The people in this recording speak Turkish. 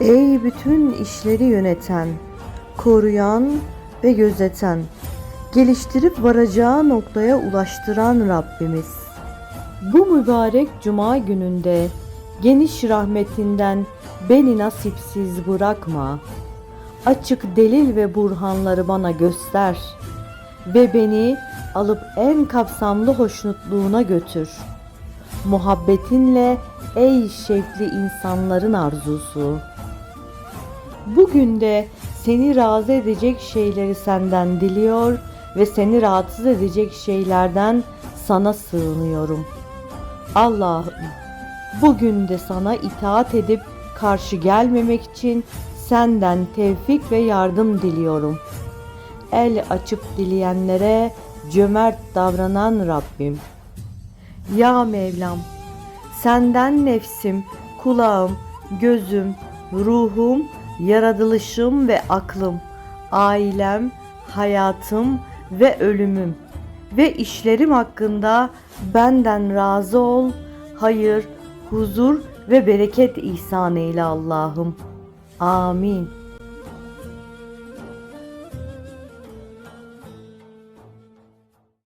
Ey bütün işleri yöneten, koruyan ve gözeten, geliştirip varacağı noktaya ulaştıran Rabbimiz. Bu mübarek cuma gününde geniş rahmetinden beni nasipsiz bırakma. Açık delil ve burhanları bana göster ve beni alıp en kapsamlı hoşnutluğuna götür. Muhabbetinle ey şevkli insanların arzusu. Bugün de seni razı edecek şeyleri senden diliyor ve seni rahatsız edecek şeylerden sana sığınıyorum. Allah'ım bugün de sana itaat edip karşı gelmemek için senden tevfik ve yardım diliyorum. El açıp dileyenlere cömert davranan Rabbim. Ya Mevlam, senden nefsim, kulağım, gözüm, ruhum, yaratılışım ve aklım, ailem, hayatım ve ölümüm ve işlerim hakkında benden razı ol, hayır, huzur ve bereket ihsan eyle Allah'ım. Amin.